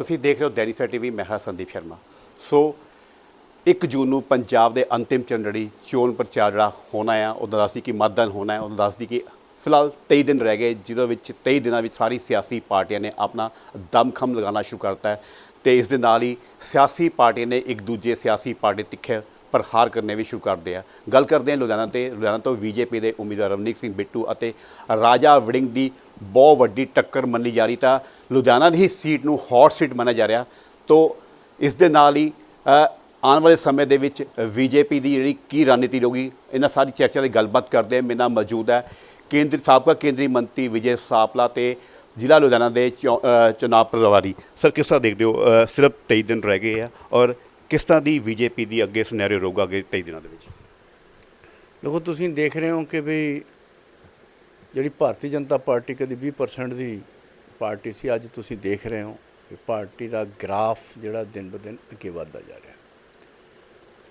ਤੁਸੀਂ ਦੇਖ ਰਹੇ ਹੋ ਦੈਨਿਕ ਸਵੇਰਾ ਟੀਵੀ, ਮੈਂ ਹਾਂ ਸੰਦੀਪ ਸ਼ਰਮਾ। ਸੋ 1 ਜੂਨ ਨੂੰ ਪੰਜਾਬ ਦੇ ਅੰਤਿਮ ਚਰਨ ਜਿਹੜੀ ਚੋਣ ਪ੍ਰਚਾਰ ਜਿਹੜਾ ਹੋਣਾ ਆ, ਉਹ ਦੱਸਦੀ ਕਿ ਮਤਦਾਨ ਹੋਣਾ ਹੈ ਉਹ ਦੱਸਦੀ ਕਿ ਫਿਲਹਾਲ 23 ਦਿਨ ਰਹਿ ਗਏ, ਜਿਹਦੇ ਵਿੱਚ 23 ਦਿਨਾਂ ਵਿੱਚ ਸਾਰੀ ਸਿਆਸੀ ਪਾਰਟੀਆਂ ਨੇ ਆਪਣਾ ਦਮਖਮ ਲਗਾਉਣਾ ਸ਼ੁਰੂ ਕਰਤਾ ਹੈ। ਤੇ ਇਸ ਦੇ ਨਾਲ ਹੀ ਸਿਆਸੀ ਪਾਰਟੀਆਂ ਨੇ ਇੱਕ ਦੂਜੇ ਸਿਆਸੀ ਪਾਰਟੀ ਤਿੱਖੇ ਪ੍ਰਹਾਰ ਕਰਨੇ ਵੀ ਸ਼ੁਰੂ ਕਰਦੇ ਆ। ਗੱਲ ਕਰਦੇ ਹਾਂ ਲੁਧਿਆਣਾ ਤੇ ਲੁਧਿਆਣਾ ਤੋਂ ਬੀਜੇਪੀ ਦੇ ਉਮੀਦਵਾਰ ਰਵਨੀਕ ਸਿੰਘ ਬਿੱਟੂ ਅਤੇ ਰਾਜਾ ਵੜਿੰਗ ਦੀ ਬਹੁਤ ਵੱਡੀ ਟੱਕਰ ਮੰਨੀ ਜਾ ਰਹੀ ਤਾਂ ਲੁਧਿਆਣਾ ਦੀ ਹੀ ਸੀਟ ਨੂੰ ਹੌਟ ਸੀਟ ਮੰਨਿਆ ਜਾ ਰਿਹਾ। ਤੋਂ ਇਸ ਦੇ ਨਾਲ ਹੀ ਆਉਣ ਵਾਲੇ ਸਮੇਂ ਦੇ ਵਿੱਚ ਬੀਜੇਪੀ ਦੀ ਜਿਹੜੀ ਕੀ ਰਣਨੀਤੀ ਰਹੂਗੀ ਇਹਨਾਂ ਸਾਰੀ ਚਰਚਾ ਦੀ ਗੱਲਬਾਤ ਕਰਦੇ ਹਾਂ ਮੇਰੇ ਨਾਲ ਮੌਜੂਦ ਹੈ ਕੇਂਦਰੀ ਸਾਬਕਾ ਕੇਂਦਰੀ ਮੰਤਰੀ ਵਿਜੇ ਸਾਪਲਾ ਤੇ ਜ਼ਿਲ੍ਹਾ ਲੁਧਿਆਣਾ ਦੇ ਚੌ- ਅ, ਪ੍ਰਭਾਰੀ। ਸਰ ਕਿਸ ਤਰ੍ਹਾਂ ਦੇਖਦੇ ਹੋ? ਸਿਰਫ 23 ਦਿਨ ਰਹਿ ਗਏ ਆ ਔਰ ਕਿਸ ਤਰ੍ਹਾਂ ਦੀ ਬੀਜੇਪੀ ਦੀ ਅੱਗੇ ਸਿਨੈਰੀਓ ਰਹੂਗਾ ਅੱਗੇ 23 ਦਿਨਾਂ ਦੇ ਵਿੱਚ? ਦੇਖੋ, ਤੁਸੀਂ ਦੇਖ ਰਹੇ ਹੋ ਕਿ ਵੀ ਜਿਹੜੀ ਭਾਰਤੀ ਜਨਤਾ ਪਾਰਟੀ ਕਦੀ 20% ਦੀ ਪਾਰਟੀ ਸੀ, ਅੱਜ ਤੁਸੀਂ ਦੇਖ ਰਹੇ ਹੋ ਕਿ ਪਾਰਟੀ ਦਾ ਗ੍ਰਾਫ ਜਿਹੜਾ ਦਿਨ ਬ ਦਿਨ ਅੱਗੇ ਵੱਧਦਾ ਜਾ ਰਿਹਾ।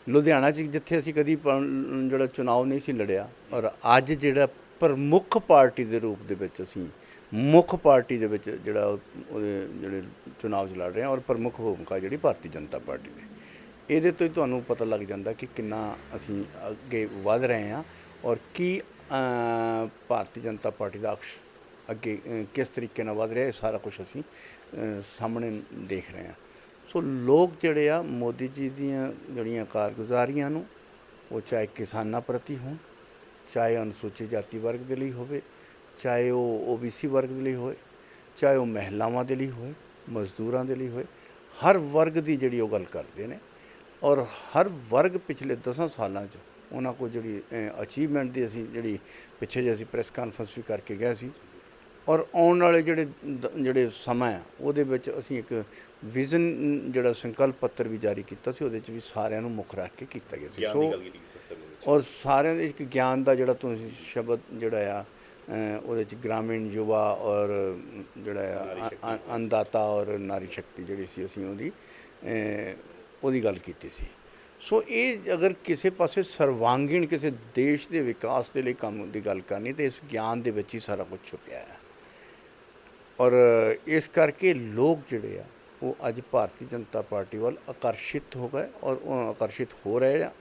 ਲੁਧਿਆਣਾ 'ਚ ਜਿੱਥੇ ਅਸੀਂ ਕਦੀ ਜਿਹੜਾ ਚੁਣਾਵ ਨਹੀਂ ਸੀ ਲੜਿਆ, ਔਰ ਅੱਜ ਜਿਹੜਾ ਪ੍ਰਮੁੱਖ ਪਾਰਟੀ ਦੇ ਰੂਪ ਦੇ ਵਿੱਚ ਅਸੀਂ ਮੁੱਖ ਪਾਰਟੀ ਦੇ ਵਿੱਚ ਜਿਹੜਾ ਉਹਦੇ ਜਿਹੜੇ ਚੁਣਾਵ 'ਚ ਲੜ ਰਹੇ ਹਾਂ, ਔਰ ਪ੍ਰਮੁੱਖ ਭੂਮਿਕਾ ਜਿਹੜੀ ਭਾਰਤੀ ਜਨਤਾ ਪਾਰਟੀ ਦੀ। ਇਹਦੇ ਤੋਂ ਹੀ ਤੁਹਾਨੂੰ ਪਤਾ ਲੱਗ ਜਾਂਦਾ ਕਿ ਕਿੰਨਾ ਅਸੀਂ ਅੱਗੇ ਵਧ ਰਹੇ ਹਾਂ ਔਰ ਕੀ ਭਾਰਤੀ ਜਨਤਾ ਪਾਰਟੀ ਦਾ ਅਕਸ਼ ਅੱਗੇ ਕਿਸ ਤਰੀਕੇ ਨਾਲ ਵਧ ਰਿਹਾ ਇਹ ਸਾਰਾ ਕੁਝ ਅਸੀਂ ਸਾਹਮਣੇ ਦੇਖ ਰਹੇ ਹਾਂ। ਸੋ ਲੋਕ ਜਿਹੜੇ ਆ, ਮੋਦੀ ਜੀ ਦੀਆਂ ਜਿਹੜੀਆਂ ਕਾਰਗੁਜ਼ਾਰੀਆਂ ਨੂੰ, ਉਹ ਚਾਹੇ ਕਿਸਾਨਾਂ ਪ੍ਰਤੀ ਹੋਣ, ਚਾਹੇ ਅਨੁਸੂਚਿਤ ਜਾਤੀ ਵਰਗ ਦੇ ਲਈ ਹੋਵੇ, ਚਾਹੇ ਉਹ ਓਬੀਸੀ ਵਰਗ ਦੇ ਲਈ ਹੋਵੇ ਚਾਹੇ ਉਹ ਮਹਿਲਾਵਾਂ ਦੇ ਲਈ ਹੋਵੇ ਮਜ਼ਦੂਰਾਂ ਦੇ ਲਈ ਹੋਏ, ਹਰ ਵਰਗ ਦੀ ਜਿਹੜੀ ਉਹ ਗੱਲ ਕਰਦੇ ਨੇ ਔਰ ਹਰ ਵਰਗ ਪਿਛਲੇ 10 ਸਾਲਾਂ 'ਚ ਉਹਨਾਂ ਕੋਲ ਜਿਹੜੀ ਅਚੀਵਮੈਂਟ ਦੀ ਅਸੀਂ ਜਿਹੜੀ ਪਿੱਛੇ ਜੇ ਅਸੀਂ ਪ੍ਰੈਸ ਕਾਨਫਰੰਸ ਵੀ ਕਰਕੇ ਗਏ ਸੀ। ਔਰ ਆਉਣ ਵਾਲੇ ਜਿਹੜੇ ਜਿਹੜੇ ਸਮਾਂ ਆ ਉਹਦੇ ਵਿੱਚ ਅਸੀਂ ਇੱਕ ਵਿਜ਼ਨ ਜਿਹੜਾ ਸੰਕਲਪ ਪੱਤਰ ਵੀ ਜਾਰੀ ਕੀਤਾ ਸੀ ਉਹਦੇ 'ਚ ਵੀ ਸਾਰਿਆਂ ਨੂੰ ਮੁੱਖ ਰੱਖ ਕੇ ਕੀਤਾ ਗਿਆ ਸੀ। ਸੋ ਔਰ ਸਾਰਿਆਂ ਦੇ ਇੱਕ ਗਿਆਨ ਦਾ ਜਿਹੜਾ ਤੁਸੀਂ ਸ਼ਬਦ ਜਿਹੜਾ ਆ ਉਹਦੇ ਚ ਗ੍ਰਾਮੀਣ ਯੁਵਾ ਔਰ ਜਿਹੜਾ ਆ ਅ- ਅ- ਅੰਨਦਾਤਾ ਔਰ ਨਾਰੀ ਸ਼ਕਤੀ ਜਿਹੜੀ ਸੀ ਅਸੀਂ ਉਹਦੀ ਉਹਦੀ ਗੱਲ ਕੀਤੀ ਸੀ। ਸੋ ਇਹ ਅਗਰ ਕਿਸੇ ਪਾਸੇ ਸਰਵਾਂਗੀਣ ਕਿਸੇ ਦੇਸ਼ ਦੇ ਵਿਕਾਸ ਦੇ ਲਈ ਕੰਮ ਦੀ ਗੱਲ ਕਰਨੀ, ਤੇ ਇਸ ਗਿਆਨ ਦੇ ਵਿੱਚ ਹੀ ਸਾਰਾ ਕੁਝ ਛੁਪਿਆ ਹੈ। ਔਰ ਇਸ ਕਰਕੇ ਲੋਕ ਜਿਹੜੇ ਆ, ਉਹ ਅੱਜ ਭਾਰਤੀ ਜਨਤਾ ਪਾਰਟੀ ਵੱਲ ਆਕਰਸ਼ਿਤ ਹੋ ਗਏ ਔਰ ਉਹ ਆਕਰਸ਼ਿਤ ਹੋ ਰਹੇ ਆ।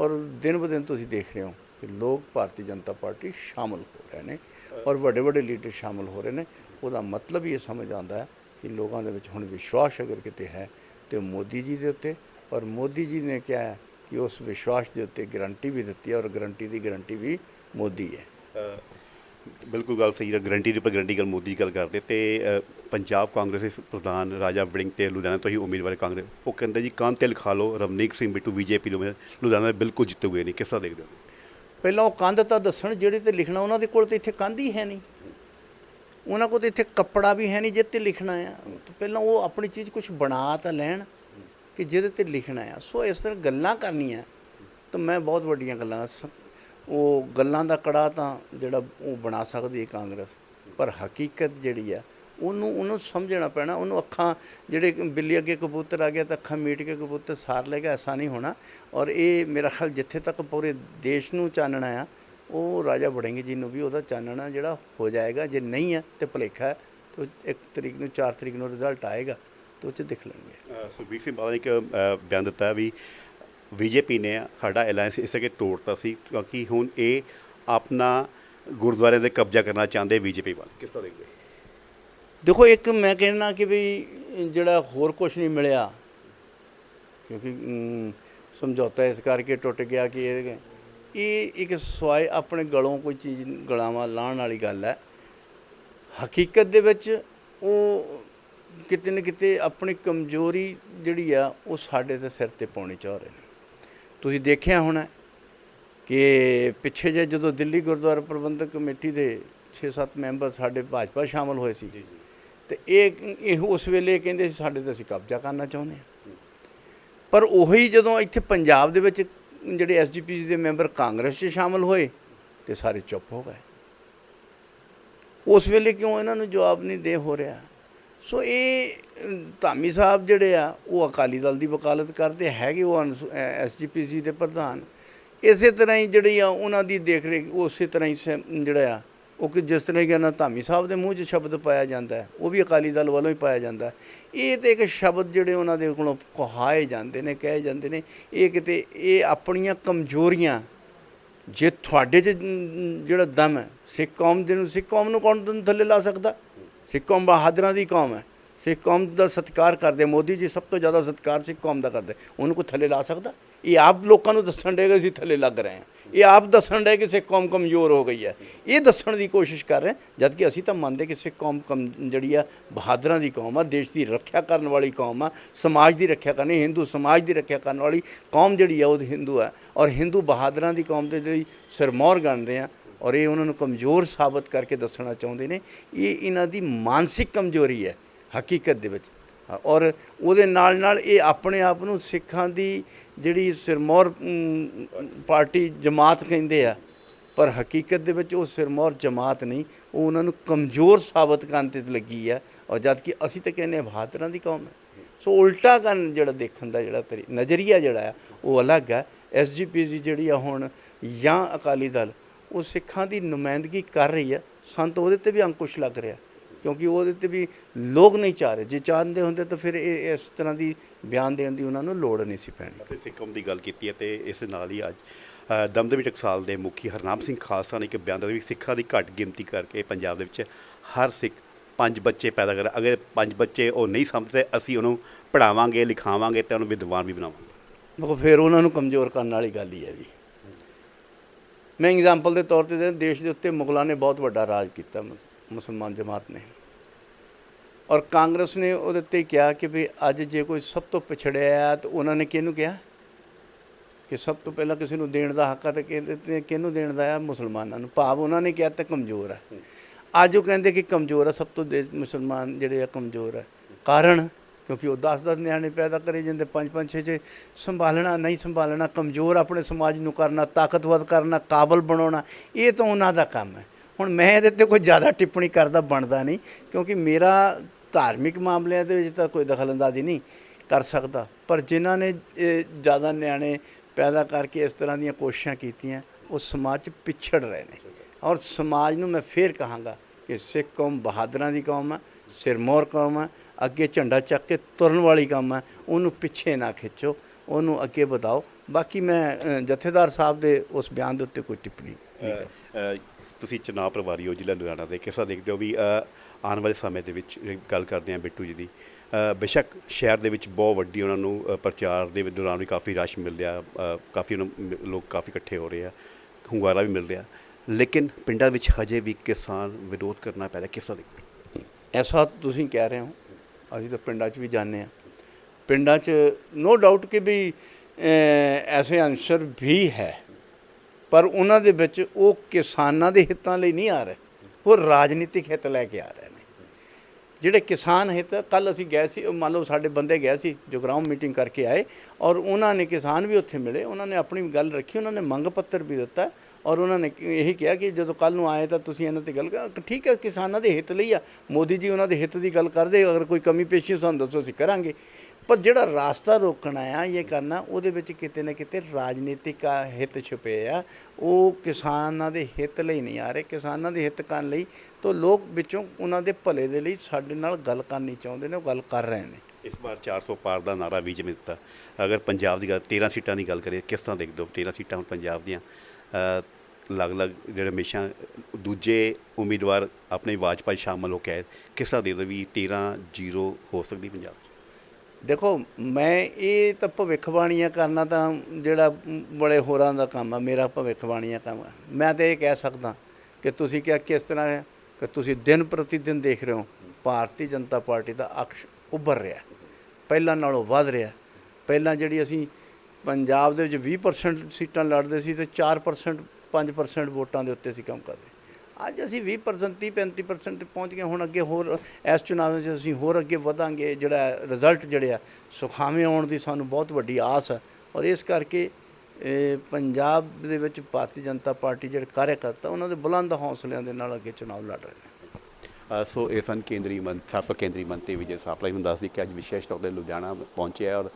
ਔਰ ਦਿਨ ਬ ਦਿਨ ਤੁਸੀਂ ਦੇਖ ਰਹੇ ਹੋ ਕਿ ਲੋਕ ਭਾਰਤੀ ਜਨਤਾ ਪਾਰਟੀ ਸ਼ਾਮਲ ਹੋ ਰਹੇ ਨੇ ਔਰ ਵੱਡੇ ਵੱਡੇ ਲੀਡਰ ਸ਼ਾਮਲ ਹੋ ਰਹੇ ਨੇ। ਉਹਦਾ ਮਤਲਬ ਹੀ ਇਹ ਸਮਝ ਆਉਂਦਾ ਹੈ ਕਿ ਲੋਕਾਂ ਦੇ ਵਿੱਚ ਹੁਣ ਵਿਸ਼ਵਾਸ ਅਗਰ ਕਿਤੇ ਹੈ ਤੇ ਮੋਦੀ ਜੀ ਦੇ ਉੱਤੇ ਔਰ ਮੋਦੀ ਜੀ ਨੇ ਕਿਹਾ ਕਿ ਉਸ ਵਿਸ਼ਵਾਸ ਦੇ ਉੱਤੇ ਗਰੰਟੀ ਵੀ ਦਿੱਤੀ ਹੈ ਔਰ ਗਰੰਟੀ ਦੀ ਗਰੰਟੀ ਵੀ ਮੋਦੀ ਹੈ। ਬਿਲਕੁਲ ਗੱਲ ਸਹੀ ਹੈ ਗਰੰਟੀ ਦੇ ਉੱਪਰ ਗਰੰਟੀ ਗੱਲ ਮੋਦੀ ਗੱਲ ਕਰਦੇ ਤੇ ਪੰਜਾਬ ਕਾਂਗਰਸ ਦੇ ਪ੍ਰਧਾਨ ਰਾਜਾ ਵੜਿੰਗ ਤੇ ਲੁਧਿਆਣਾ ਤੋਂ ਹੀ ਉਮੀਦਵਾਰ ਕਾਂਗਰਸ ਉਹ ਕਹਿੰਦੇ ਜੀ ਕੰਨ ਤੇ ਲਿਖਾ ਲਓ ਰਵਨੀਕ ਸਿੰਘ ਬਿੱਟੂ ਬੀਜੇਪੀ ਦੇ ਲੁਧਿਆਣਾ ਬਿਲਕੁਲ ਜਿੱਤੂਗੇ ਨਹੀਂ ਕਿਸ ਦੇਖਦੇ ਹੋ? ਪਹਿਲਾਂ ਉਹ ਕੰਧ ਤਾਂ ਦੱਸਣ ਜਿਹੜੇ ਤੇ ਲਿਖਣਾ ਉਹਨਾਂ ਦੇ ਕੋਲ ਤੇ ਇੱਥੇ ਕੰਧ ਹੀ ਹੈ ਨਹੀਂ। ਉਹਨਾਂ ਕੋਲ ਤਾਂ ਇੱਥੇ ਕੱਪੜਾ ਵੀ ਹੈ ਨਹੀਂ ਜਿਹਦੇ ਤੇ ਲਿਖਣਾ ਆ। ਪਹਿਲਾਂ ਉਹ ਆਪਣੀ ਚੀਜ਼ ਕੁਝ ਬਣਾ ਤਾਂ ਲੈਣ ਕਿ ਜਿਹਦੇ ਤੇ ਲਿਖਣਾ ਆ। ਸੋ ਇਸ ਤਰ੍ਹਾਂ ਗੱਲਾਂ ਕਰਨੀਆਂ, ਤਾਂ ਮੈਂ ਬਹੁਤ ਵੱਡੀਆਂ ਗੱਲਾਂ ਸ- ਉਹ ਗੱਲਾਂ ਦਾ ਕੜਾ ਤਾਂ ਜਿਹੜਾ ਉਹ ਬਣਾ ਸਕਦੀ ਹੈ ਕਾਂਗਰਸ। ਪਰ ਹਕੀਕਤ ਜਿਹੜੀ ਆ, ਉਹਨੂੰ ਉਹਨੂੰ ਸਮਝਣਾ ਪੈਣਾ, ਉਹਨੂੰ ਅੱਖਾਂ ਜਿਹੜੇ ਬਿੱਲੀ ਅੱਗੇ ਕਬੂਤਰ ਆ ਗਿਆ ਤਾਂ ਅੱਖਾਂ ਮੀਟ ਕੇ ਕਬੂਤਰ ਸਾਰ ਲੇਗਾ ਐਸਾ ਨਹੀਂ ਹੋਣਾ। ਔਰ ਇਹ ਮੇਰਾ ਖਿਆਲ ਜਿੱਥੇ ਤੱਕ ਪੂਰੇ ਦੇਸ਼ ਨੂੰ ਚਾਨਣਾ ਆ ਉਹ ਰਾਜਾ ਵੜਿੰਗ ਜੀ ਨੂੰ ਵੀ ਉਹਦਾ ਚਾਨਣਾ ਜਿਹੜਾ ਹੋ ਜਾਏਗਾ ਜੇ ਨਹੀਂ ਹੈ ਤੇ ਭੁਲੇਖਾ ਹੈ ਤਾਂ ਇੱਕ ਤਰੀਕ ਨੂੰ 4 ਤਰੀਕ ਨੂੰ ਰਿਜ਼ਲਟ ਆਏਗਾ ਤਾਂ ਉਹ 'ਚ ਦਿਖ ਲੈਣਗੇ ਸੁਖਬੀਰ ਸਿੰਘ ਬਾਦਲ ਨੇ ਇੱਕ ਬਿਆਨ ਦਿੱਤਾ ਵੀ ਬੀਜੇਪੀ ਨੇ ਸਾਡਾ ਅਲਾਈਅੰਸ ਇਸ ਕਰਕੇ ਤੋੜਤਾ ਸੀ ਕਿਉਂਕਿ ਹੁਣ ਇਹ ਆਪਣਾ ਗੁਰਦੁਆਰਿਆਂ ਦੇ ਕਬਜ਼ਾ ਕਰਨਾ ਚਾਹੁੰਦੇ ਬੀਜੇਪੀ ਵੱਲ ਕਿਸ ਤਰ੍ਹਾਂ ਦੇਖਦੇ? ਦੇਖੋ ਇੱਕ ਮੈਂ ਕਹਿੰਦਾ ਕਿ ਵੀ ਜਿਹੜਾ ਹੋਰ ਕੁਝ ਨਹੀਂ ਮਿਲਿਆ ਕਿਉਂਕਿ ਸਮਝੌਤਾ ਇਸ ਕਰਕੇ ਟੁੱਟ ਗਿਆ ਕਿ ਇਹ ਇਹ ਇੱਕ ਸਵਾਏ ਆਪਣੇ ਗਲੋਂ ਕੋਈ ਚੀਜ਼ ਗਲਾਵਾਂ ਲਾਉਣ ਵਾਲੀ ਗੱਲ ਹੈ। ਹਕੀਕਤ ਦੇ ਵਿੱਚ ਉਹ ਕਿਤੇ ਨਾ ਕਿਤੇ ਆਪਣੀ ਕਮਜ਼ੋਰੀ ਜਿਹੜੀ ਆ ਉਹ ਸਾਡੇ ਤੇ ਸਿਰ ਤੇ ਪਾਉਣੀ ਚਾਹ ਰਹੇ ਨੇ। ਤੁਸੀਂ ਦੇਖਿਆ ਹੋਣਾ ਕਿ ਪਿੱਛੇ ਜੇ ਜਦੋਂ ਦਿੱਲੀ ਗੁਰਦੁਆਰਾ ਪ੍ਰਬੰਧਕ ਕਮੇਟੀ ਦੇ 6-7 ਮੈਂਬਰ ਸਾਡੇ ਭਾਜਪਾ ਸ਼ਾਮਲ ਹੋਏ ਸੀ ਤੇ ਇਹ ਇਹ ਉਸ ਵੇਲੇ ਕਹਿੰਦੇ ਸੀ ਸਾਡੇ ਤੇ ਅਸੀਂ ਕਬਜ਼ਾ ਕਰਨਾ ਚਾਹੁੰਦੇ ਹਾਂ। ਪਰ ਉਹੀ ਜਦੋਂ ਇੱਥੇ ਪੰਜਾਬ ਦੇ ਵਿੱਚ ਜਿਹੜੇ ਐਸਜੀਪੀ ਦੇ ਮੈਂਬਰ ਕਾਂਗਰਸ 'ਚ ਸ਼ਾਮਲ ਹੋਏ ਤੇ ਸਾਰੇ ਚੁੱਪ ਹੋ ਗਏ। ਉਸ ਵੇਲੇ ਕਿਉਂ ਇਹਨਾਂ ਨੂੰ ਜਵਾਬ ਨਹੀਂ ਦੇ ਹੋ ਰਿਹਾ? ਸੋ ਇਹ ਧਾਮੀ ਸਾਹਿਬ ਜਿਹੜੇ ਆ, ਉਹ ਅਕਾਲੀ ਦਲ ਦੀ ਵਕਾਲਤ ਕਰਦੇ ਹੈਗੇ, ਉਹ ਐਸਜੀਪੀਸੀ ਦੇ ਪ੍ਰਧਾਨ। ਇਸੇ ਤਰ੍ਹਾਂ ਹੀ ਜਿਹੜੀ ਆ, ਉਹਨਾਂ ਦੀ ਦੇਖ ਰੇਖ ਉਸੇ ਤਰ੍ਹਾਂ ਹੀ ਸ- ਜਿਹੜਾ ਆ ਉਹ ਕਿ ਜਿਸ ਤਰ੍ਹਾਂ ਕਿ ਨਾ ਧਾਮੀ ਸਾਹਿਬ ਦੇ ਮੂੰਹ 'ਚ ਸ਼ਬਦ ਪਾਇਆ ਜਾਂਦਾ ਹੈ, ਉਹ ਵੀ ਅਕਾਲੀ ਦਲ ਵੱਲੋਂ ਹੀ ਪਾਇਆ ਜਾਂਦਾ ਹੈ। ਇਹ ਤੇ ਇੱਕ ਸ਼ਬਦ ਜਿਹੜੇ ਉਹਨਾਂ ਦੇ ਕੋਲੋਂ ਕਹਾਏ ਜਾਂਦੇ ਨੇ, ਕਹੇ ਜਾਂਦੇ ਨੇ, ਇਹ ਕਿਤੇ ਇਹ ਆਪਣੀਆਂ ਕਮਜ਼ੋਰੀਆਂ, ਜੇ ਤੁਹਾਡੇ 'ਚ ਜਿਹੜਾ ਦਮ ਹੈ, ਸਿੱਖ ਕੌਮ ਦੇ ਨੂੰ, ਸਿੱਖ ਕੌਮ ਨੂੰ ਕੌਣ ਥੱਲੇ ਲਾ ਸਕਦਾ? ਸਿੱਖ ਕੌਮ ਬਹਾਦਰਾਂ ਦੀ ਕੌਮ ਹੈ। ਸਿੱਖ ਕੌਮ ਦਾ ਸਤਿਕਾਰ ਕਰਦੇ, ਮੋਦੀ ਜੀ ਸਭ ਤੋਂ ਜ਼ਿਆਦਾ ਸਤਿਕਾਰ ਸਿੱਖ ਕੌਮ ਦਾ ਕਰਦੇ, ਉਹਨੂੰ ਕੋਈ ਥੱਲੇ ਲਾ ਸਕਦਾ? ਇਹ ਆਪ ਲੋਕਾਂ ਨੂੰ ਦੱਸਣ ਡੇਗਾ ਅਸੀਂ ਥੱਲੇ ਲੱਗ ਰਹੇ ਹਾਂ। ਇਹ ਆਪ ਦੱਸਣ ਡੇ ਕਿ ਸਿੱਖ ਕੌਮ ਕਮਜ਼ੋਰ ਹੋ ਗਈ ਹੈ। ਇਹ ਦੱਸਣ ਦੀ ਕੋਸ਼ਿਸ਼ ਕਰ ਰਹੇ ਜਦ ਕਿ ਅਸੀਂ ਤਾਂ ਮੰਨਦੇ ਕਿ ਸਿੱਖ ਕੌਮ ਕਮ, ਜਿਹੜੀ ਆ, ਬਹਾਦਰਾਂ ਦੀ ਕੌਮ ਆ, ਦੇਸ਼ ਦੀ ਰੱਖਿਆ ਕਰਨ ਵਾਲੀ ਕੌਮ ਆ, ਸਮਾਜ ਦੀ ਰੱਖਿਆ ਕਰਨੀ ਹਿੰਦੂ ਸਮਾਜ ਦੀ ਰੱਖਿਆ ਕਰਨ ਵਾਲੀ ਕੌਮ ਜਿਹੜੀ ਆ, ਉਹ ਹਿੰਦੂ ਆ। ਔਰ ਹਿੰਦੂ ਬਹਾਦਰਾਂ ਦੀ ਕੌਮ 'ਤੇ ਜਿਹੜੀ ਸਿਰਮੌਰ ਗਣਦੇ ਆ, ਔਰ ਇਹ ਉਹਨਾਂ ਨੂੰ ਕਮਜ਼ੋਰ ਸਾਬਤ ਕਰਕੇ ਦੱਸਣਾ ਚਾਹੁੰਦੇ ਨੇ, ਇਹ ਇਹਨਾਂ ਦੀ ਮਾਨਸਿਕ ਕਮਜ਼ੋਰੀ ਹੈ, ਹਕੀਕਤ ਦੇ ਵਿੱਚ। ਔਰ ਉਹਦੇ ਨਾਲ ਨਾਲ ਇਹ ਆਪਣੇ ਆਪ ਨੂੰ ਸਿੱਖਾਂ ਦੀ ਜਿਹੜੀ ਸਿਰਮੌਰ ਪਾਰਟੀ ਜਮਾਤ ਕਹਿੰਦੇ ਆ, ਪਰ ਹਕੀਕਤ ਦੇ ਵਿੱਚ ਉਹ ਸਿਰਮੌਰ ਜਮਾਤ ਨਹੀਂ, ਉਹ ਉਹਨਾਂ ਨੂੰ ਕਮਜ਼ੋਰ ਸਾਬਤ ਕਰਨ ਤੇ ਲੱਗੀ ਆ, ਔਰ ਜਦ ਕਿ ਅਸੀਂ ਤਾਂ ਕਹਿੰਦੇ ਹਾਂ ਬਹਾਦਰਾਂ ਦੀ ਕੌਮ ਹੈ। ਸੋ ਉਲਟਾ ਕਰਨ ਜਿਹੜਾ ਦੇਖਣ ਦਾ ਜਿਹੜਾ ਤਰੀ, ਨਜ਼ਰੀਆ ਜਿਹੜਾ ਆ, ਉਹ ਅਲੱਗ ਹੈ ਐਸਜੀਪੀਜੀ ਜਿਹੜੀ ਆ ਹੁਣ ਜਾਂ ਅਕਾਲੀ ਦਲ, ਉਹ ਸਿੱਖਾਂ ਦੀ ਨੁਮਾਇੰਦਗੀ ਕਰ ਰਹੀ ਹੈ ਸੰਤ ਉਹਦੇ ਤੇ ਵੀ ਅੰਕੁਸ਼ ਲੱਗ ਰਿਹਾ। ਕਿਉਂਕਿ ਉਹਦੇ ਤੇ ਵੀ ਲੋਕ ਨਹੀਂ ਚਾਹ ਰਹੇ। ਜੇ ਚਾਹੁੰਦੇ ਹੁੰਦੇ ਤਾਂ ਫਿਰ ਇਹ ਇਸ ਤਰ੍ਹਾਂ ਦੀ ਬਿਆਨ ਦੇਣ ਦੀ ਉਹਨਾਂ ਨੂੰ ਲੋੜ ਨਹੀਂ ਸੀ ਪੈਣੀ। ਅਤੇ ਸਿੱਖ ਕੌਮ ਦੀ ਗੱਲ ਕੀਤੀ ਹੈ ਤੇ ਇਸ ਨਾਲ ਹੀ ਅੱਜ ਦਮਦਮੀ ਟਕਸਾਲ ਦੇ ਮੁਖੀ ਹਰਨਾਮ ਸਿੰਘ ਖਾਲਸਾ ਨੇ ਇੱਕ ਬਿਆਨ ਦਿੱਤਾ ਵੀ ਸਿੱਖਾਂ ਦੀ ਘੱਟ ਗਿਣਤੀ ਕਰਕੇ ਪੰਜਾਬ ਦੇ ਵਿੱਚ ਹਰ ਸਿੱਖ ਪੰਜ ਬੱਚੇ ਪੈਦਾ ਕਰ ਅਗਰ ਪੰਜ ਬੱਚੇ ਉਹ ਨਹੀਂ ਸਮਝਦੇ ਅਸੀਂ ਉਹਨੂੰ ਪੜਾਵਾਂਗੇ ਲਿਖਾਵਾਂਗੇ ਤੇ ਉਹਨੂੰ ਵਿਦਵਾਨ ਵੀ ਬਣਾਵਾਂਗੇ। ਦੇਖੋ ਫਿਰ ਉਹਨਾਂ ਨੂੰ ਕਮਜ਼ੋਰ ਕਰਨ ਵਾਲੀ ਗੱਲ ਹੀ ਹੈ ਜੀ। ਮੈਂ ਐਗਜ਼ਾਮਪਲ ਦੇ ਤੌਰ ਤੇ ਦੇਸ਼ ਦੇ ਉੱਤੇ ਮੁਗਲਾਂ ਨੇ ਬਹੁਤ ਵੱਡਾ ਰਾਜ ਕੀਤਾ। ਮੁਸਲਮਾਨ ਜਮਾਤ ਨੇ। ਔਰ ਕਾਂਗਰਸ ਨੇ ਉਹਦੇ ਤੇ ਕਿਹਾ ਕਿ ਵੀ ਅੱਜ ਜੇ ਕੋਈ ਸਭ ਤੋਂ ਪਿਛੜਿਆ ਹੈ ਤਾਂ ਉਹਨਾਂ ਨੇ ਕਿਹਨੂੰ ਕਿਹਾ? ਕਿ ਸਭ ਤੋਂ ਪਹਿਲਾਂ ਕਿਸੇ ਨੂੰ ਦੇਣ ਦਾ ਹੱਕ ਹੈ ਤੇ ਕਿਹਦੇ ਕਿਹਨੂੰ ਦੇਣ ਦਾ ਹੈ ਮੁਸਲਮਾਨਾਂ ਨੂੰ। ਭਾਵ ਉਹਨਾਂ ਨੇ ਕਿਹਾ ਤਾਂ ਕਮਜ਼ੋਰ ਹੈ ਅੱਜ ਉਹ ਕਹਿੰਦੇ ਕਿ ਕਮਜ਼ੋਰ ਹੈ ਸਭ ਤੋਂ ਦੇ ਮੁਸਲਮਾਨ ਜਿਹੜੇ ਆ ਕਮਜ਼ੋਰ ਹੈ ਕਾਰਨ? ਕਿਉਂਕਿ ਉਹ 10-10 ਨਿਆਣੇ ਪੈਦਾ ਕਰੇ ਜਾਂਦੇ 5-5 6 ਸੰਭਾਲਣਾ, ਨਹੀਂ ਸੰਭਾਲਣਾ, ਕਮਜ਼ੋਰ ਆਪਣੇ ਸਮਾਜ ਨੂੰ ਕਰਨਾ, ਤਾਕਤਵਰ ਕਰਨਾ, ਕਾਬਲ ਬਣਾਉਣਾ, ਇਹ ਤਾਂ ਉਹਨਾਂ ਦਾ ਕੰਮ ਹੈ। ਹੁਣ ਮੈਂ ਇਹਦੇ ਤੇ ਕੋਈ ਜ਼ਿਆਦਾ ਟਿੱਪਣੀ ਕਰਦਾ, ਬਣਦਾ ਨਹੀਂ, ਕਿਉਂਕਿ ਮੇਰਾ ਧਾਰਮਿਕ ਮਾਮਲਿਆਂ ਦੇ ਵਿੱਚ ਤਾਂ ਕੋਈ ਦਖਲਅੰਦਾਜ਼ੀ ਨਹੀਂ ਕਰ ਸਕਦਾ। ਪਰ ਜਿਨ੍ਹਾਂ ਨੇ ਜ਼ਿਆਦਾ ਨਿਆਣੇ ਪੈਦਾ ਕਰਕੇ ਇਸ ਤਰ੍ਹਾਂ ਦੀਆਂ ਕੋਸ਼ਿਸ਼ਾਂ ਕੀਤੀਆਂ, ਉਹ ਸਮਾਜ 'ਚ ਪਿਛੜ ਰਹੇ ਨੇ। ਔਰ ਸਮਾਜ ਨੂੰ ਮੈਂ ਫੇਰ ਕਹਾਂਗਾ ਕਿ ਸਿੱਖ ਕੌਮ ਬਹਾਦਰਾਂ ਦੀ ਕੌਮ ਹੈ ਸਿਰਮੌਰ ਕੌਮ ਹੈ ਅੱਗੇ ਝੰਡਾ ਚੱਕ ਕੇ ਤੁਰਨ ਵਾਲੀ ਕੰਮ ਹੈ ਉਹਨੂੰ ਪਿੱਛੇ ਨਾ ਖਿੱਚੋ, ਉਹਨੂੰ ਅੱਗੇ ਵਧਾਓ। ਬਾਕੀ ਮੈਂ ਜਥੇਦਾਰ ਸਾਹਿਬ ਦੇ ਉਸ ਬਿਆਨ ਦੇ ਉੱਤੇ ਕੋਈ ਟਿੱਪਣੀ ਨਹੀਂ ਤੁਸੀਂ ਚੁਣਾਵ ਪ੍ਰਭਾਰੀ ਹੋ, ਜ਼ਿਲ੍ਹਾ ਲੁਧਿਆਣਾ ਦੇ, ਕਿਸਾ ਦੇਖਦੇ ਹੋ ਵੀ ਆਉਣ ਵਾਲੇ ਸਮੇਂ ਦੇ ਵਿੱਚ ਗੱਲ ਕਰਦੇ ਹਾਂ ਬਿੱਟੂ ਜੀ ਦੀ ਬੇਸ਼ੱਕ ਸ਼ਹਿਰ ਦੇ ਵਿੱਚ ਬਹੁਤ ਵੱਡੀ ਉਹਨਾਂ ਨੂੰ ਪ੍ਰਚਾਰ ਦੇ ਦੌਰਾਨ ਵੀ ਕਾਫੀ ਰਸ਼ ਮਿਲ ਰਿਹਾ ਕਾਫੀ ਉਹਨਾਂ ਨੂੰ ਲੋਕ ਕਾਫੀ ਇਕੱਠੇ ਹੋ ਰਹੇ ਆ ਹੁੰਗਾਰਾ ਵੀ ਮਿਲ ਰਿਹਾ, ਲੇਕਿਨ ਪਿੰਡਾਂ ਵਿੱਚ ਹਜੇ ਵੀ ਕਿਸਾਨ ਵਿਰੋਧ ਕਰਨਾ ਪੈ ਰਿਹਾ, ਕਿਸਾ ਦੇਖਦੇ ਹੋ? ਐਸਾ ਤੁਸੀਂ ਕਹਿ ਰਹੇ ਹੋ, ਅਸੀਂ ਤਾਂ ਪਿੰਡਾਂ 'ਚ ਵੀ ਜਾਂਦੇ ਆ ਪਿੰਡਾਂ 'ਚ ਨੋ ਡਾਊਟ ਕਿ ਵੀ ਐਸੇ ਅੰਸ਼ਰ ਵੀ ਹੈ ਪਰ ਉਹਨਾਂ ਦੇ ਵਿੱਚ ਉਹ ਕਿਸਾਨਾਂ ਦੇ ਹਿੱਤਾਂ ਲਈ ਨਹੀਂ ਆ ਰਹੇ। ਉਹ ਰਾਜਨੀਤਿਕ ਹਿੱਤ ਲੈ ਕੇ ਆ ਰਹੇ ਨੇ। ਜਿਹੜੇ ਕਿਸਾਨ ਹਿੱਤ ਕੱਲ ਅਸੀਂ ਗਏ ਸੀ, ਉਹ ਮੰਨ ਲਓ ਸਾਡੇ ਬੰਦੇ ਗਏ ਸੀ, ਜਗਰਾਉਂ ਮੀਟਿੰਗ ਕਰਕੇ ਆਏ ਔਰ ਉਹਨਾਂ ਨੇ ਕਿਸਾਨ ਵੀ ਉੱਥੇ ਮਿਲੇ, ਉਹਨਾਂ ਨੇ ਆਪਣੀ ਗੱਲ ਰੱਖੀ, ਉਹਨਾਂ ਨੇ ਮੰਗ ਪੱਤਰ ਵੀ ਦਿੱਤਾ ਔਰ ਉਹਨਾਂ ਨੇ ਇਹੀ ਕਿਹਾ ਕਿ ਜਦੋਂ ਕੱਲ ਨੂੰ ਆਏ ਤਾਂ ਤੁਸੀਂ ਇਹਨਾਂ ਤੇ ਗੱਲ ਕਰ। ਠੀਕ ਹੈ, ਕਿਸਾਨਾਂ ਦੇ ਹਿੱਤ ਲਈ ਆ, ਮੋਦੀ ਜੀ ਉਹਨਾਂ ਦੇ ਹਿੱਤ ਦੀ ਗੱਲ ਕਰਦੇ, ਅਗਰ ਕੋਈ ਕਮੀ ਪੇਸ਼ੀ ਸਾਨੂੰ ਦੱਸੋ, ਅਸੀਂ ਕਰਾਂਗੇ। ਪਰ ਜਿਹੜਾ ਰਾਸਤਾ ਰੋਕਣਾ ਆ ਇਹ ਕਰਨਾ ਉਹਦੇ ਵਿੱਚ ਕਿਤੇ ਨਾ ਕਿਤੇ ਰਾਜਨੀਤਿਕ ਹਿੱਤ ਛੁਪੇ ਆ। ਉਹ ਕਿਸਾਨਾਂ ਦੇ ਹਿੱਤ ਲਈ ਨਹੀਂ ਆ ਰਹੇ। ਕਿਸਾਨਾਂ ਦੇ ਹਿੱਤ ਕਰਨ ਲਈ ਤਾਂ ਲੋਕ ਵਿੱਚੋਂ ਉਹਨਾਂ ਦੇ ਭਲੇ ਦੇ ਲਈ ਸਾਡੇ ਨਾਲ ਗੱਲ ਕਰਨੀ ਚਾਹੁੰਦੇ ਨੇ ਉਹ ਗੱਲ ਕਰ ਰਹੇ ਨੇ। ਇਸ ਵਾਰ 400 ਪਾਰ ਦਾ ਨਾਰਾ ਵੀ ਜਿਵੇਂ ਦਿੱਤਾ। ਅਗਰ ਪੰਜਾਬ ਦੀ ਗੱਲ 13 ਸੀਟਾਂ ਦੀ ਗੱਲ ਕਰੀਏ ਕਿਸ ਤਰ੍ਹਾਂ ਦੇਖਦੇ ਹੋ? 13 ਸੀਟਾਂ ਹੁਣ ਪੰਜਾਬ ਦੀਆਂ ਅ, ਅਲੱਗ-ਅਲੱਗ ਜਿਹੜੇ ਹਮੇਸ਼ਾ ਦੂਜੇ ਉਮੀਦਵਾਰ ਆਪਣੇ ਵਾਜਪਾਈ ਸ਼ਾਮਲ ਹੋ ਕੇ ਆਏ ਕਿਸ ਤਰ੍ਹਾਂ ਦੇਖਦੇ ਵੀ 13 ਜ਼ੀਰੋ ਹੋ ਸਕਦੀ ਪੰਜਾਬ 'ਚ? ਦੇਖੋ, ਮੈਂ ਇਹ ਤਾਂ ਭਵਿੱਖਬਾਣੀਆਂ ਕਰਨਾ ਤਾਂ ਜਿਹੜਾ ਬੜੇ ਹੋਰਾਂ ਦਾ ਕੰਮ ਆ, ਮੇਰਾ ਭਵਿੱਖਬਾਣੀਆਂ ਕੰਮ ਆ। ਮੈਂ ਤਾਂ ਇਹ ਕਹਿ ਸਕਦਾ ਕਿ ਤੁਸੀਂ ਕਿਹਾ ਕਿਸ ਤਰ੍ਹਾਂ ਹੈ ਕਿ ਤੁਸੀਂ ਦਿਨ ਪ੍ਰਤੀ ਦਿਨ ਦੇਖ ਰਹੇ ਹੋ, ਭਾਰਤੀ ਜਨਤਾ ਪਾਰਟੀ ਦਾ ਅਕਸ਼ ਉੱਭਰ ਰਿਹਾ। ਪਹਿਲਾਂ ਨਾਲੋਂ ਵੱਧ ਰਿਹਾ। ਪਹਿਲਾਂ ਜਿਹੜੀ ਅਸੀਂ ਪੰਜਾਬ ਦੇ ਵਿੱਚ 20% ਸੀਟਾਂ ਲੜਦੇ ਸੀ ਤੇ 4% 5% ਵੋਟਾਂ ਦੇ ਉੱਤੇ ਅਸੀਂ ਕੰਮ ਕਰਦੇ। ਅੱਜ ਅਸੀਂ 20% 30 35% ਤੇ ਪਹੁੰਚ ਗਏ, ਹੁਣ ਅੱਗੇ ਹੋਰ ਇਸ ਚੁਣਾਵ ਵਿੱਚ ਅਸੀਂ ਹੋਰ ਅੱਗੇ ਵਧਾਂਗੇ, ਜਿਹੜਾ ਰਿਜ਼ਲਟ ਜਿਹੜੇ ਆ, ਸੁਖਾਵੇਂ ਆਉਣ ਦੀ ਸਾਨੂੰ ਬਹੁਤ ਵੱਡੀ ਆਸ ਹੈ ਔਰ ਇਸ ਕਰਕੇ ਪੰਜਾਬ ਦੇ ਵਿੱਚ ਭਾਰਤੀ ਜਨਤਾ ਪਾਰਟੀ ਜਿਹੜੇ ਕਾਰਜਕਰਤਾ, ਉਹਨਾਂ ਦੇ ਬੁਲੰਦ ਹੌਸਲਿਆਂ ਦੇ ਨਾਲ ਅੱਗੇ ਚੁਣਾਵ ਲੜ ਰਹੇ ਨੇ। ਸੋ ਇਹ ਸਨ ਕੇਂਦਰੀ ਮੰਤ, ਸਾਬਕਾ ਕੇਂਦਰੀ ਮੰਤਰੀ ਵਿਜੇ ਸਾਪਲਾ। ਜੀ ਨੂੰ ਦੱਸਦੀ ਕਿ ਅੱਜ ਵਿਸ਼ੇਸ਼ ਤੌਰ ਤੇ ਲੁਧਿਆਣਾ ਪਹੁੰਚਿਆ ਔਰ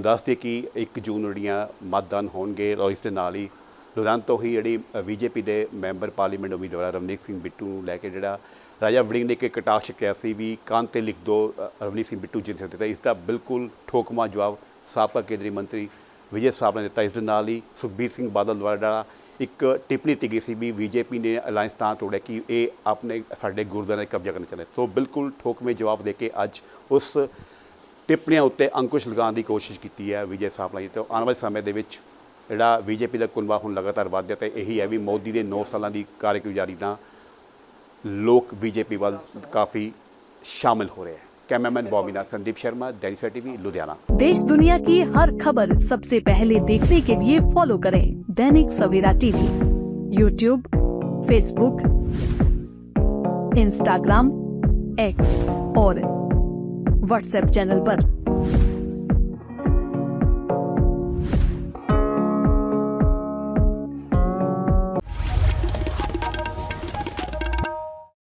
ਦੱਸਦੀ ਕਿ 1 ਜੂਨ ਜਿਹੜੀਆਂ ਮਤਦਾਨ ਹੋਣਗੇ ਔਰ ਇਸ ਦੇ ਨਾਲ ਹੀ ਲੁਧਿਆਣਾ ਤੋਂ ਹੀ ਜਿਹੜੀ ਬੀਜੇਪੀ ਦੇ ਮੈਂਬਰ ਪਾਰਲੀਮੈਂਟ ਉਮੀਦਵਾਰ ਰਵਨੀਤ ਸਿੰਘ ਬਿੱਟੂ ਨੂੰ ਲੈ ਕੇ ਜਿਹੜਾ ਰਾਜਾ ਵੜਿੰਗ ਨੇ ਇੱਕ ਕਟਾਕਸ਼ ਕਿਹਾ ਸੀ ਵੀ ਕੰਨ ਤੇ ਲਿਖ ਦੋ ਰਵਨੀਤ ਸਿੰਘ ਬਿੱਟੂ ਜਿੱਤ ਸਕਦੇ ਤਾਂ ਇਸ ਦਾ ਬਿਲਕੁਲ ਠੋਕਮਾ ਜਵਾਬ ਸਾਬਕਾ ਕੇਂਦਰੀ ਮੰਤਰੀ ਵਿਜੇ ਸਾਹਿਬ ਨੇ ਦਿੱਤਾ। ਇਸ ਦੇ ਨਾਲ ਹੀ ਸੁਖਬੀਰ ਸਿੰਘ ਬਾਦਲ ਦੁਆਰਾ ਜਿਹੜਾ ਇੱਕ ਟਿੱਪਣੀ ਦਿੱਤੀ ਗਈ ਸੀ ਵੀ ਬੀਜੇਪੀ ਨੇ ਅਲਾਈਅੰਸ ਤਾਂ ਤੋੜਿਆ ਕਿ ਇਹ ਆਪਣੇ, ਸਾਡੇ ਗੁਰਦੁਆਰੇ ਕਬਜ਼ਾ ਕਰਨਾ ਚਾਹੁੰਦੇ ਸੋ ਬਿਲਕੁਲ ਠੋਕਵੇਂ ਜਵਾਬ ਦੇ ਕੇ ਅੱਜ ਉਸ ਟਿੱਪਣੀਆਂ ਉੱਤੇ ਅੰਕੁਸ਼ ਲਗਾਉਣ ਦੀ ਕੋਸ਼ਿਸ਼ ਕੀਤੀ ਹੈ ਵਿਜੇ ਸਾਹਿਬ ਨੇ। ਤੇ ਆਉਣ ਵਾਲੇ ਸਮੇਂ ਦੇ ਵਿੱਚ जोड़ा बीजेपी का ਕੁਲਵਾ हूँ लगातार ਵੱਧ ਰਿਹਾ, ਤੇ ਇਹੀ ਹੈ ਵੀ ਮੋਦੀ ਦੇ 9 ਸਾਲਾਂ ਦੀ ਕਾਰਗੁਜ਼ਾਰੀ ਤਾਂ ਲੋਕ ਬੀਜੇਪੀ ਵੱਲ ਕਾਫੀ ਸ਼ਾਮਿਲ ਹੋ ਰਹੇ ਹੈ। कैमरामैन बॉबीना संदीप शर्मा दैनिक टीवी लुधियाना देश दुनिया की हर खबर सबसे पहले देखने के लिए फॉलो करें Dainik Savera TV YouTube Facebook Instagram X और व्हाट्सएप चैनल पर।